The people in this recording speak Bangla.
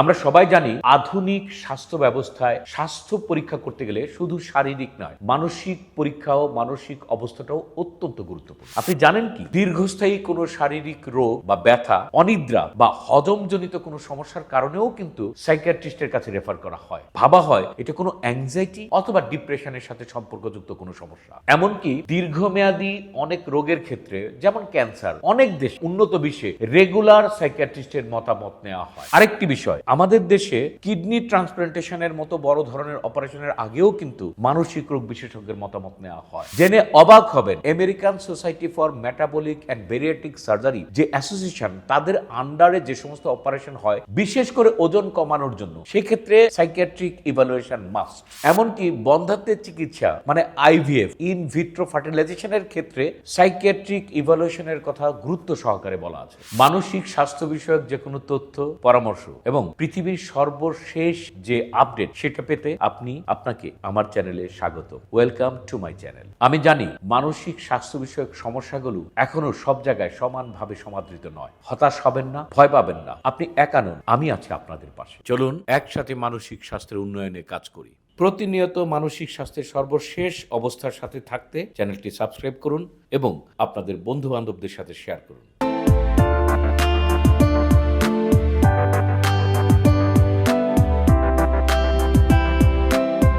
আমরা সবাই জানি আধুনিক স্বাস্থ্য ব্যবস্থায় স্বাস্থ্য পরীক্ষা করতে গেলে শুধু শারীরিক নয়, মানসিক পরীক্ষাও মানসিক অবস্থাটাও অত্যন্ত গুরুত্বপূর্ণ। আপনি জানেন কি? দীর্ঘস্থায়ী কোনো শারীরিক রোগ বা ব্যথা, অনিদ্রা বা হজমজনিত কোনো সমস্যার কারণেও কিন্তু সাইকিয়াট্রিস্টের কাছে রেফার করা হয়। ভাবা হয় এটা কোনো অ্যাংজাইটি অথবা ডিপ্রেশনের সাথে সম্পর্কযুক্ত কোনো সমস্যা। এমনকি দীর্ঘমেয়াদী অনেক রোগের ক্ষেত্রে, যেমন ক্যান্সার, অনেক দেশ উন্নত বিশ্বে রেগুলার সাইকিয়াট্রিস্টের মতামত নেওয়া হয়। আরেকটি বিষয় আমাদের দেশে কিডনি ট্রান্সপ্লান্টেশনের মতো বড় ধরনের অপারেশনের আগেও কিন্তু মানসিক রোগ বিশেষজ্ঞের মতামত নেওয়া হয়। জেনে অবাক হবেন, American society for metabolic and bariatric surgery যে অ্যাসোসিয়েশন, তাদের আন্ডারে যে সমস্ত অপারেশন হয়, বিশেষ করে ওজন কমানোর জন্য। সেক্ষেত্রে সাইকিয়াট্রিক ইভালুয়েশন মাস্ট। এমনকি বন্ধাত্বের চিকিৎসা মানে আইভিএফ ইন ভিট্রো ফার্টিলাইজেশনের ক্ষেত্রে সাইকিয়াট্রিক ইভালুয়েশনের কথা গুরুত্ব সহকারে বলা আছে। মানসিক স্বাস্থ্য বিষয়ক যে কোনো তথ্য, পরামর্শ এবং পৃথিবীর সর্বশেষ যে আপডেট, সেটা পেতে আপনি আপনাকে আমার চ্যানেলে স্বাগত। ওয়েলকাম টু মাই চ্যানেল আমি জানি, মানসিক স্বাস্থ্য বিষয়ক সমস্যাগুলো এখনও সব জায়গায় সমানভাবে সমাদৃত নয়। হতাশ হবেন না, ভয় পাবেন না। আপনি একা আমি আছি আপনাদের পাশে। চলুন, একসাথে মানসিক স্বাস্থ্যের উন্নয়নে কাজ করি। প্রতিনিয়ত মানসিক স্বাস্থ্যের সর্বশেষ অবস্থার সাথে থাকতে চ্যানেলটি সাবস্ক্রাইব করুন এবং আপনাদের বন্ধু বান্ধবদের সাথে শেয়ার করুন।